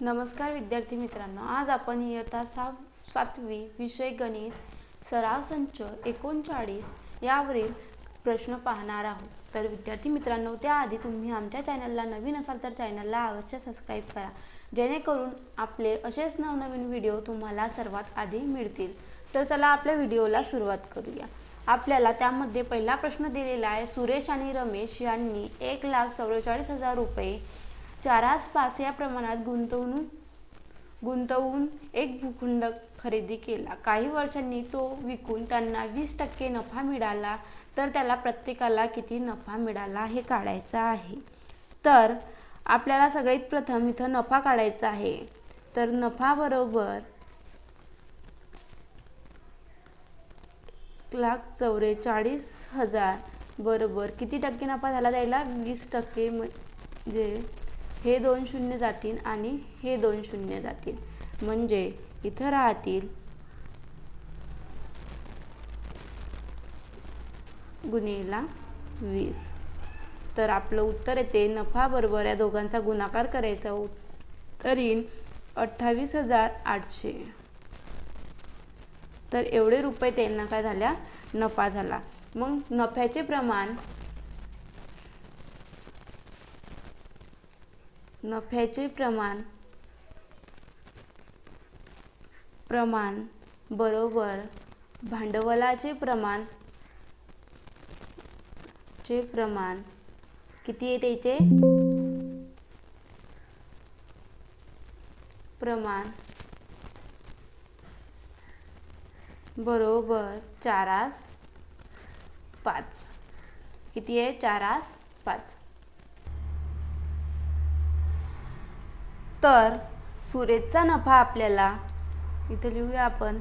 नमस्कार विद्यार्थी मित्रांनो आज आपण इयत्ता सा सातवी विषय गणित सराव संच एकोणचाळीस यावरील प्रश्न पाहणार आहोत. तर विद्यार्थी मित्रांनो त्याआधी तुम्ही आमच्या चॅनलला नवीन असाल तर चॅनलला अवश्य सबस्क्राईब करा. जेणेकरून आपले असेच नवनवीन व्हिडिओ तुम्हाला सर्वात आधी मिळतील. तर चला आपल्या व्हिडिओला सुरुवात करूया. आपल्याला त्यामध्ये पहिला प्रश्न दिलेला आहे सुरेश आणि रमेश यांनी एक लाख चौवेचाळीस हजार रुपये चारास पाच या प्रमाणात गुंतवणूक गुंतवून एक भूखंड खरेदी केला. काही वर्षांनी तो विकून त्यांना वीस टक्के नफा मिळाला तर त्याला प्रत्येकाला किती नफा मिळाला हे काढायचं आहे. तर आपल्याला सगळ्यात प्रथम इथं नफा काढायचा आहे. तर नफा बरोबर लाख चौवेचाळीस हजार बरोबर किती टक्के नफा झाला? त्याला वीस टक्के म्हणजे हे दोन शून्य जातील आणि हे दोन शून्य जातील. म्हणजे इथं राहतील गुन्हेला वीस. तर आपलं उत्तर येते नफा बरोबर या दोघांचा गुणाकार करायचा. उत्तर येईल अठ्ठावीस हजार आठशे. तर एवढे रुपये त्यांना काय झाल्या? नफा झाला. मग नफ्याचे प्रमाण नफ्याचे प्रमाण प्रमाण बरोबर भांडवलाचे प्रमाण चे प्रमाण किती आहे त्याचे? प्रमाण बरोबर चारास पाच. किती आहे? चारास पाच. तर सुरेशचा नफा आपल्याला इथे लिहूया आपण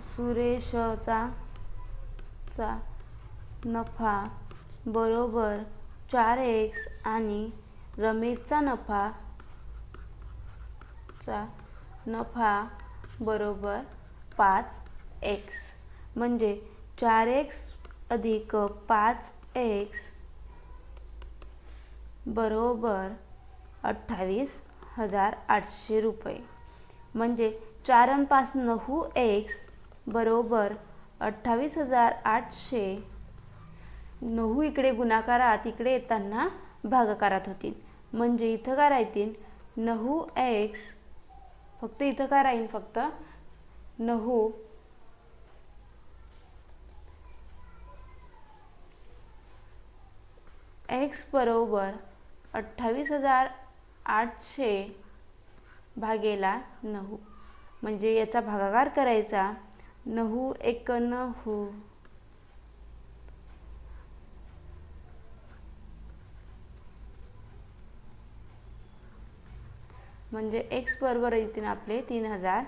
सुरेशचा चा नफा बरोबर चार एक्स आणि रमेशचा नफा चा नफा बरोबर पाच एक्स म्हणजे चार एक्स अधिक पाच एक्स बरोबर अठ्ठावीस हजार आठशे रुपये. म्हणजे चार आणि पाच नऊ एक्स बरोबर अठ्ठावीस हजार आठशे. नऊ इकडे गुणाकारात इकडे येताना भागाकारात होतील. म्हणजे इथं काय राहतील? नऊ एक्स फक्त इथं काय राहील फक्त? नऊ एक्स बरोबर अठ्ठावीस हजार आठशे भागेला नऊ म्हणजे याचा भागाकार करायचा नऊ एक नऊ म्हणजे एक्स बरोबर येतील आपले तीन हजार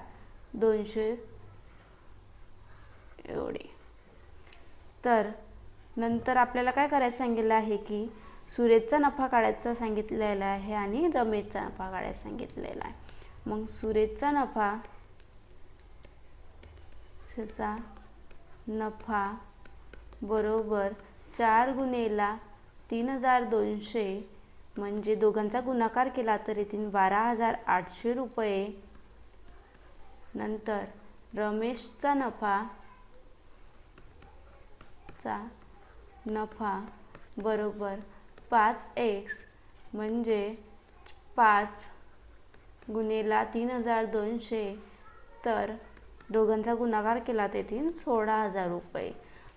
दोनशे एवढे. तर नंतर आपल्याला काय करायचं सांगितलं आहे की सुरेशचा नफा काढायचा सांगितलेला आहे आणि रमेशचा नफा काढायचा सांगितलेला आहे. मग सुरेशचा नफा चा नफा बरोबर चार गुन्हेला तीन हजार दोनशे म्हणजे दोघांचा गुणाकार केला तर येथील बारा हजार आठशे रुपये. नंतर रमेशचा नफा चा नफा बरोबर पाच एक्स म्हणजे पाच गुन्हेला तीन हजार दोनशे. तर दोघांचा गुणाकार केला तेथील सोळा हजार रुपये.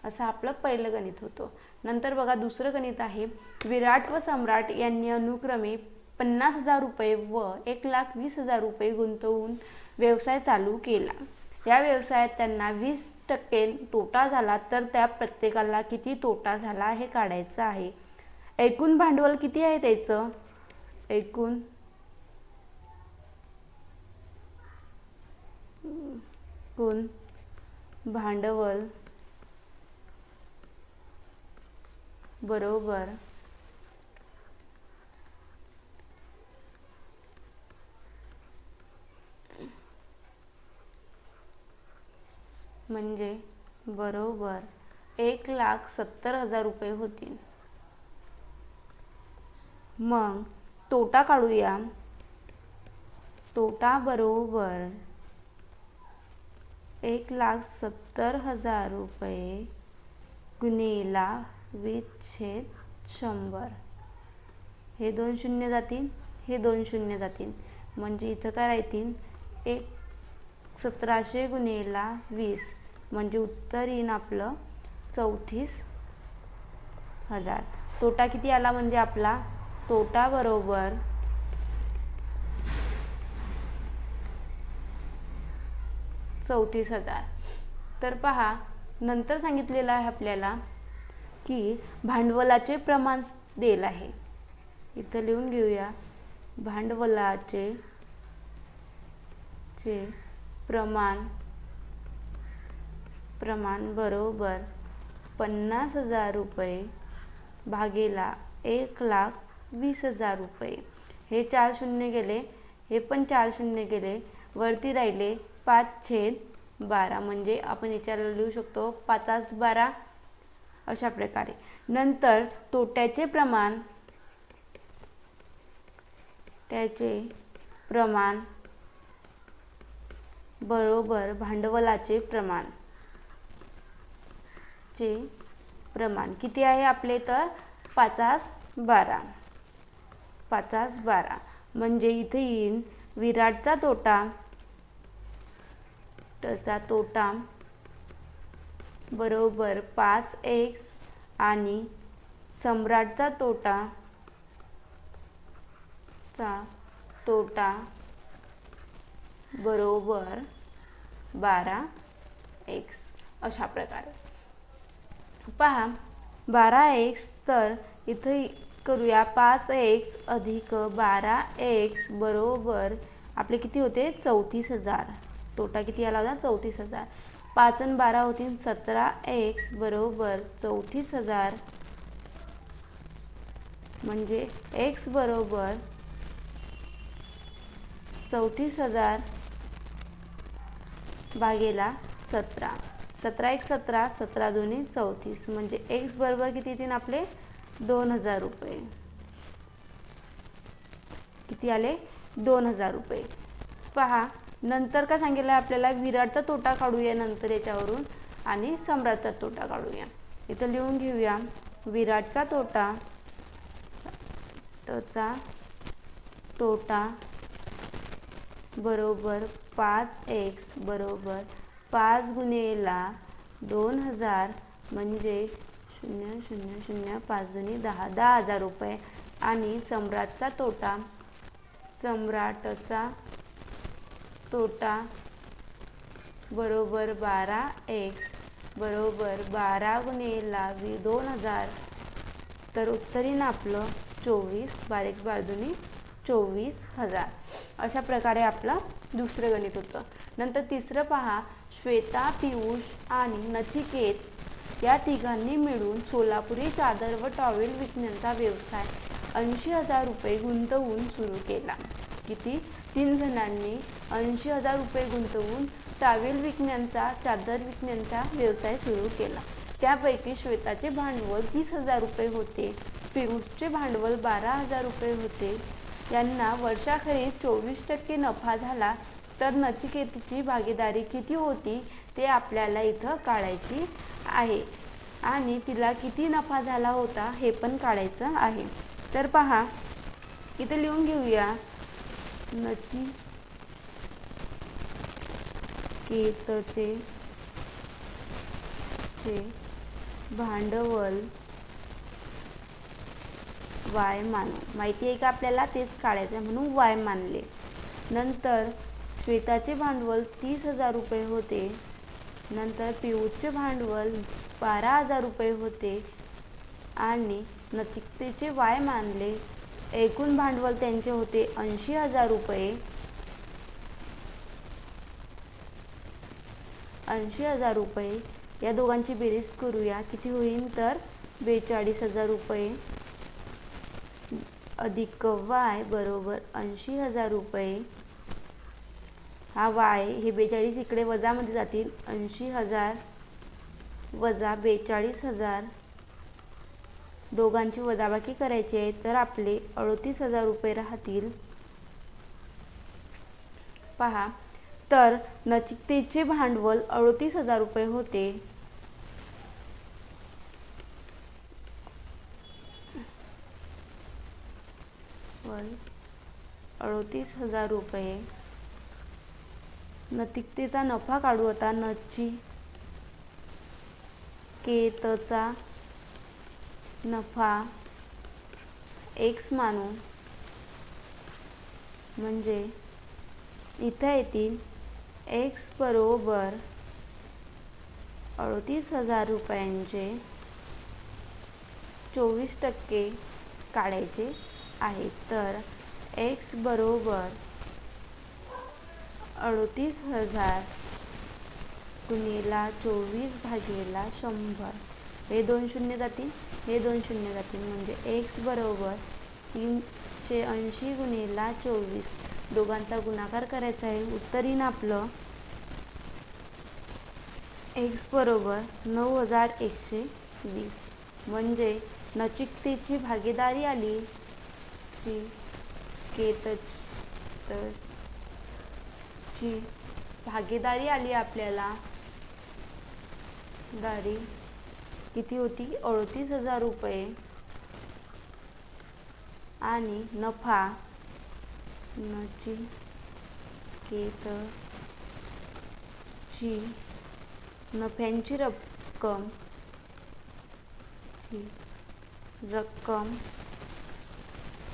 असं आपलं पहिलं गणित होतं. नंतर बघा दुसरं गणित आहे. विराट व सम्राट यांनी अनुक्रमे पन्नास हजार रुपये व एक लाख वीस हजार रुपये गुंतवून व्यवसाय चालू केला. या व्यवसायात त्यांना वीस टक्के तोटा झाला तर त्या प्रत्येकाला किती तोटा झाला हे काढायचं आहे. एकूण भांडवल किती आहे त्याचं? एकूण. एकूण भांडवल. बरोबर. म्हणजे बरोबर एक लाख सत्तर हजार रुपये होतील. मग तोटा काढूया. तोटा बरोबर एक लाख सत्तर हजार रुपये गुन्हेला वीस छेद शंभर. हे दोन शून्य जातील हे दोन शून्य जातील. म्हणजे इथं काय राहतील? एक सतराशे गुन्हेला वीस. म्हणजे उत्तर येईन आपलं चौतीस हजार. तोटा किती आला? म्हणजे आपला तोटाबरोबर चौतीस हजार. तर पहा नंतर सांगितलेलं आहे आपल्याला की भांडवलाचे प्रमाण देल आहे. इथं लिहून घेऊया. भांडवलाचे चे प्रमाण प्रमाण बरोबर पन्नास हजार रुपये भागेला एक लाख वीस हजार रुपये. हे चार शून्य गेले हे पण चार शून्य गेले वरती राहिले पाच छेद बारा. म्हणजे आपण याच्याला लिहू शकतो पाचाच बारा अशा प्रकारे. नंतर तोट्याचे प्रमाण त्याचे प्रमाण बरोबर भांडवलाचे प्रमाण चे प्रमाण. किती आहे आपले तर? पाचास बारा. पाचास बारा. म्हणजे इथे येईन विराटचा तोटा. टचा तोटा. बरोबर पाच एक्स आणि सम्राटचा तोटा. चा तोटा. बरोबर बारा एक्स अशा प्रकारे. पहा बारा एक्स तर इथे करूया. पाच एक्स अधिक बारा एक्स बरोबर आपले किती होते? चौतीस हजार. तोटा किती आला होता चौतीस हजार. पाच आणि बारा होतील सतरा एक्स बरोबर चौतीस हजार. म्हणजे एक्स बरोबर चौतीस हजार भागेला सतरा. सतरा एक सतरा सतरा दोन्ही चौतीस. म्हणजे एक्स बरोबर किती येतील आपले? दोन हजार रुपये. किती आले? दोन हजार रुपये. पहा नंतर का सांगितलं आपल्याला? विराटचा तोटा काढूया नंतर याच्यावरून आणि सम्राटचा तोटा काढूया. इथं लिहून घेऊया. विराटचा तोटा त्याचा तोटा बरोबर पाच एक्स बरोबर पाच गुन्हेला दोन हजार म्हणजे शून्य शून्य शून्य पाच दोन्ही दहा दहा हजार रुपये. आणि सम्राटचा तोटा सम्राटचा तोटा बरोबर बारा एक बरोबर बारा गुन्हेला वी दोन हजार. तर उत्तरीन आपलं चोवीस बारीक बाजूनी चोवीस हजार. अशा प्रकारे आपलं दुसरं गणित होतं. नंतर तिसरं पहा श्वेता पियुष आणि नचिकेत या तिघांनी मिळून सोलापुरी चादर व टॉवेल विकण्याचा व्यवसाय ऐंशी हजार रुपये गुंतवून सुरू केला. किती? तीन जणांनी ऐंशी हजार रुपये गुंतवून टॉवेल विकण्याचा चादर विकण्याचा व्यवसाय सुरू केला. त्यापैकी श्वेताचे भांडवल तीस हजार रुपये होते पियुषचे भांडवल बारा हजार रुपये होते. यांना वर्षाखेरीज चोवीस टक्के नफा झाला तर नचिकेतीची भागीदारी किती होती ते आपल्याला इथं काढायची आहे. आणि तिला किती नफा झाला होता हे पण काढायचं आहे. तर पहा इथं लिहून घेऊया. नची केतचे चे भांडवल वाय मानू. माहिती आहे का आपल्याला? तेच काढायचं आहे म्हणून वाय मानले. नंतर श्वेताचे भांडवल तीस हजार रुपये होते. नंतर पियुषचे भांडवल बारा हजार रुपये होते आणि नचिकतेचे वाय मानले. एकूण भांडवल त्यांचे होते ऐंशी हजार रुपये. ऐंशी हजार रुपये. या दोघांची बेरीज करूया. किती होईल तर? बेचाळीस हजार रुपये. अधिक वाय बरोबर ऐंशी हजार रुपये. हा वाय हे बेचाळीस इकडे वजामध्ये जातील. ऐंशी हजार वजा बेचाळीस हजार. दोघांची वजाबाकी करायची आहे तर आपले अडतीस हजार रुपये राहतील. पहा तर नचिकतेचे भांडवल अडतीस हजार रुपये होते. अडतीस हजार रुपये. नतिकतेचा नफा काढू आता. नची केतचा नफा एक्स मानू. म्हणजे इथं येतील एक्स बरोबर अडतीस हजार रुपयांचे चोवीस टक्के काढायचे आहे तर एक्स बरोबर अडतीस हजार. गुणिला चोवीस भागेला शंभर. हे दोन शून्य जातील. हे दोन शून्य जातील म्हणजे एक्स बरोबर तीनशे ऐंशी गुणिला चोवीस. दोघांचा गुणाकार करायचा आहे. उत्तर येईन आपलं एक्स बरोबर नऊ हजार एकशे वीस. म्हणजे नचिकतेची भागीदारी आली. ची केतच तर ची भागीदारी आली आपल्याला. दारी. किती होती? अडतीस हजार रुपये. आणि नफा. नची. केत ची नफ्यांची रक्कम. ची रक्कम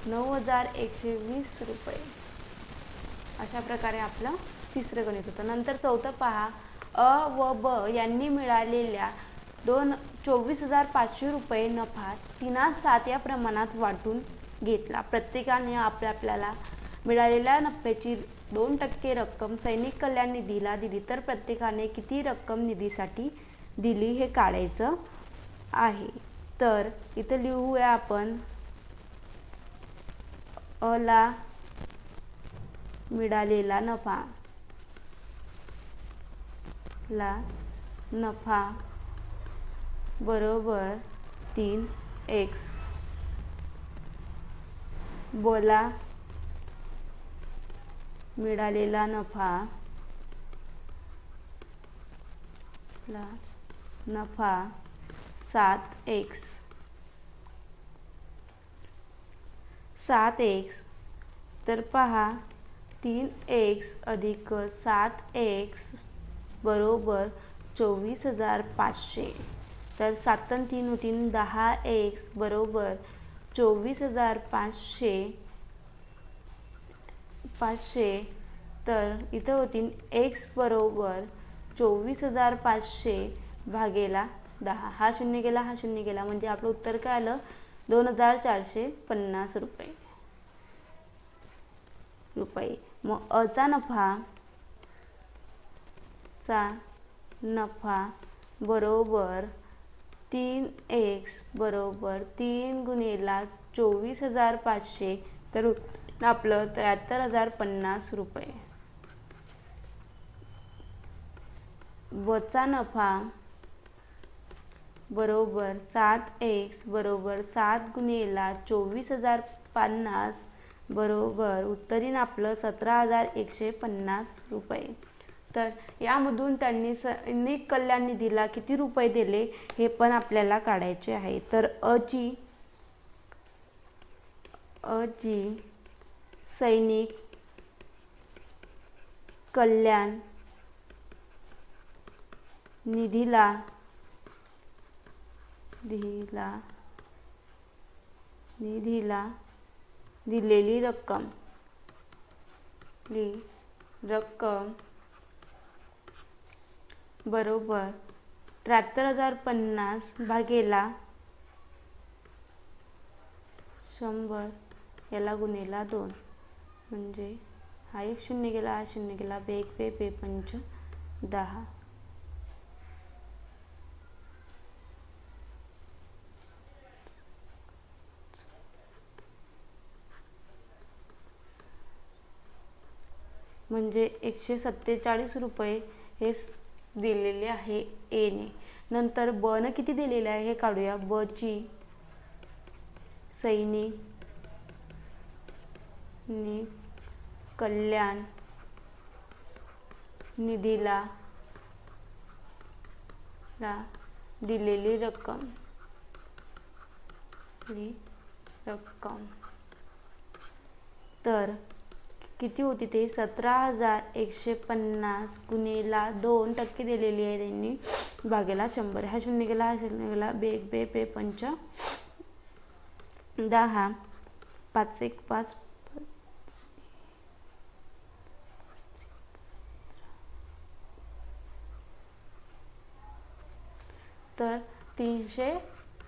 नऊ हजार एकशे वीस रुपये. अशा प्रकारे आपलं तिसरं गणित होतं. नंतर चौथं पहा. अ व ब यांनी मिळालेल्या दोन चोवीस हजार पाचशे रुपये नफा तिनास सात या प्रमाणात वाटून घेतला. प्रत्येकाने आपल्या आपल्याला मिळालेल्या नफ्याची दोन टक्के रक्कम सैनिक कल्याण निधीला दिली. तर प्रत्येकाने किती रक्कम निधीसाठी दिली हे काढायचं आहे. तर इथं लिहूया आपण. अला मिळालेला नफा. ला नफा बरोबर तीन एक्स बोला. मिळालेला नफा ला नफा सात एक्स सात एक्स तर पहा तीन एक्स अधिक सात एक्स बरोबर चोवीस हजार पाचशे. तर सात तीन होतीन दहा एक्स बरोबर चोवीस हजार पाचशे पाचशे. तर इथं होतीन एक्स बरोबर चोवीस हजार पाचशे भागेला दहा. हा शून्य गेला हा शून्य गेला म्हणजे आपलं उत्तर काय आलं? दोन हजार चारशे पन्नास रुपये. रुपये. मग अचा नफा चा नफा बरोबर तीन एक्स बरोबर तीन गुणेला चोवीस हजार पाचशे तर आपलं त्र्याहत्तर हजार पन्नास रुपये. वचा नफा बरोबर सात एक्स बरोबर सात गुणेला चोवीस हजार पन्नास बरोबर. उत्तरीन आपलं सतरा हजार एकशे पन्नास रुपये. तर यामधून त्यांनी सैनिक कल्याण निधीला किती रुपये दिले हे पण आपल्याला काढायचे आहे. तर अची अची सैनिक कल्याण निधीला निधीला निधीला दिलेली रक्कम. ली रक्कम बरोबर त्र्याहत्तर हजार पन्नास भागेला शंभर याला गुन्हेला दोन. म्हणजे हा एक शून्य गेला हा शून्य गेला बेग बे बे पंच दहा. म्हणजे एकशे सत्तेचाळीस रुपये हे दिलेले आहे एने नंतर ब न किती दिलेले आहे हे काढूया. ब ची सैनिक नि कल्याण निधीला ला दिलेली रक्कम. रक्कम. तर किती होती ते? सतरा हजार एकशे पन्नास गुन्हेला दोन टक्के दिलेली आहे त्यांनी. भागेला शंभर. हा शून्य गेला हा शून्य गेला बे बे पे पंच. दहा. पाच एक पाच. तर तीनशे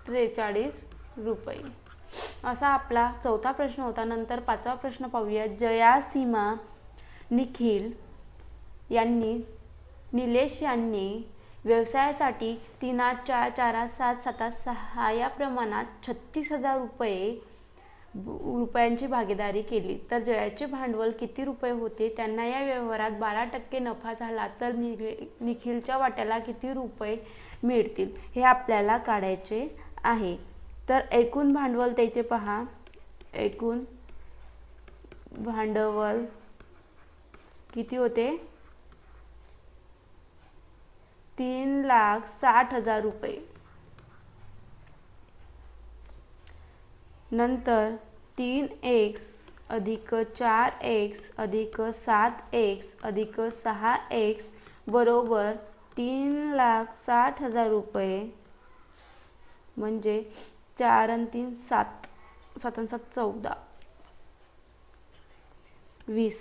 त्रेचाळीस रुपये. असा आपला चौथा प्रश्न होता. नंतर पाचवा प्रश्न पाहूया. जया सीमा निखिल यांनी निलेश यांनी व्यवसायासाठी तीना चार चार सात सात सहा या प्रमाणात छत्तीस हजार रुपये रुपयांची भागीदारी केली. तर जयाचे भांडवल किती रुपये होते? त्यांना या व्यवहारात बारा टक्के नफा झाला तर नि निखिलच्या वाट्याला किती रुपये मिळतील? हे आपल्याला काढायचे आहे. तर एकूण भांडवल त्याचे पहा. एकूण भांडवल किती होते? तीन लाख साठ हजार रुपये. नंतर तीन एक्स अधिक चार एक्स अधिक सात एक्स अधिक सहा एक्स बरोबर तीन लाख साठ हजार रुपये. म्हणजे चार आणि तीन सात. सात आणि सात चौदा. वीस.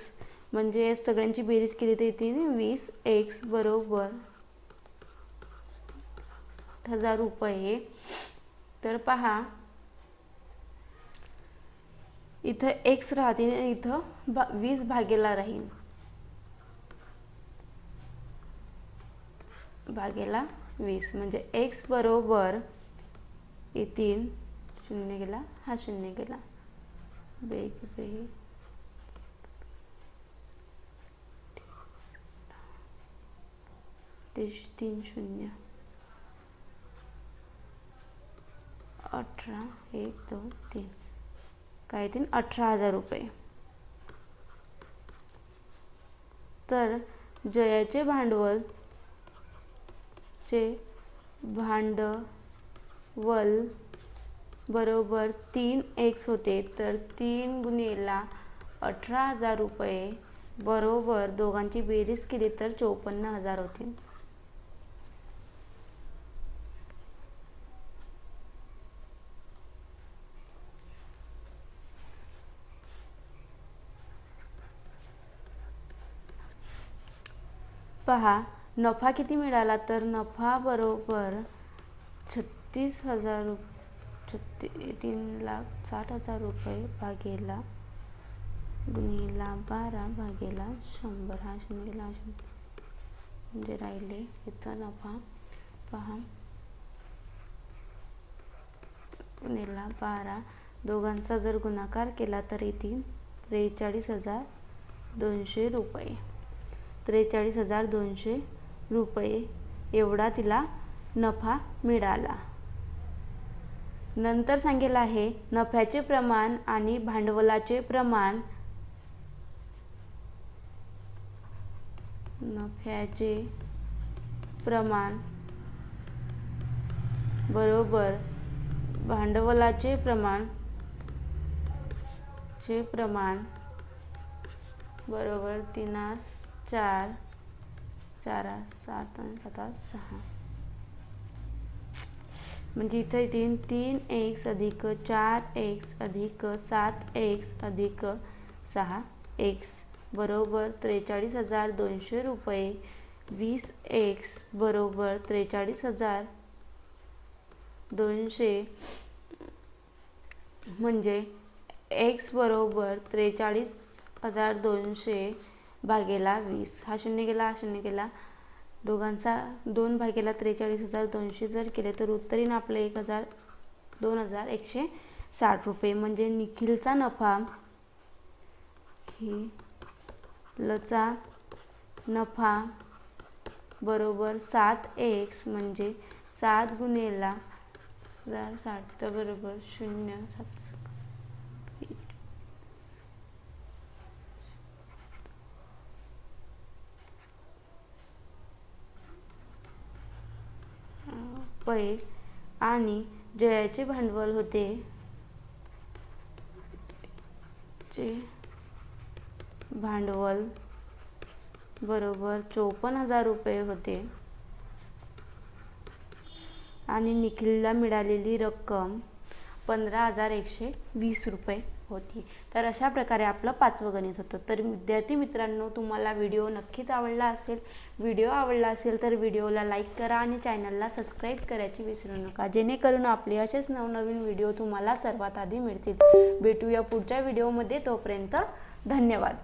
म्हणजे सगळ्यांची बेरीज केली तर येते वीस. एक्स बरोबर हजार रुपये. तर पहा. इथं एक्स राहते इथं भा वीस भागेला राहील. भागेला वीस. म्हणजे एक्स बरोबर तीन शून्य गेला हा शून्य गेला बेग बे तीन शून्य. अठरा एक दोन तीन. काय येतील अठरा हजार रुपये. तर जयाचे भांडवल चे भांड वल बरोबर तीन एक्स होते तर तीन गुन्हेला अठरा हजार रुपये बरोबर दोघांची बेरीज केली तर चोपन्न हजार होतील पहा नफा किती मिळाला तर नफा बरोबर छत्तीस हजार रुप छत्ती तीन लाख साठ हजार रुपये भागेला. गुणिला बारा भागेला शंभर. हा शून्य म्हणजे राहिले इथं नफा. पहा. गुणिला बारा. दोघांचा जर गुणाकार केला तर येतील त्रेचाळीस हजार दोनशे रुपये. त्रेचाळीस हजार दोनशे रुपये. एवढा तिला नफा मिळाला. नंतर सांगेल आहे नफ्याचे प्रमाण आणि भांडवलाचे प्रमाण. नफ्याचे प्रमाण बरोबर भांडवलाचे प्रमाण. चे प्रमाण बरोबर तीनास चार चारा सात आणि सात सहा. म्हणजे इथं येतील तीन एक्स अधिक चार एक्स अधिक सात एक्स अधिक सहा एक्स बरोबर त्रेचाळीस हजार दोनशे रुपये. वीस एक्स बरोबर त्रेचाळीस हजार दोनशे. म्हणजे एक्स बरोबर त्रेचाळीस हजार दोनशे भागेला वीस. हा शून्य गेला हा शून्य गेला दोघांचा दोन भागेला त्रेचाळीस हजार दोनशे जर केले तर उत्तरीन आपलं एक हजार दोन हजार एकशे साठ रुपये. म्हणजे निखिलचा नफा ही लचा नफा बरोबर सात एक्स म्हणजे सात गुन्हेला हजार साठ तर बरोबर शून्य सात पै आणि जयाचे भांडवल होते. चे भांडवल बरोबर चोपन्न हजार रुपये होते. आणि निखिलला मिळालेली रक्कम पंधरा हजार एकशे वीस रुपये. होती. तर अशा प्रकारे आपलं पाचवं गणित होतं. तर विद्यार्थी मित्रांनो तुम्हाला व्हिडिओ नक्कीच आवडला असेल व्हिडिओ आवडला असेल तर व्हिडिओला लाईक करा आणि चॅनलला सबस्क्राईब करायची विसरू नका. जेणेकरून आपले असेच नवनवीन व्हिडिओ तुम्हाला सर्वात आधी मिळतील. भेटूया पुढच्या व्हिडिओमध्ये. तोपर्यंत धन्यवाद.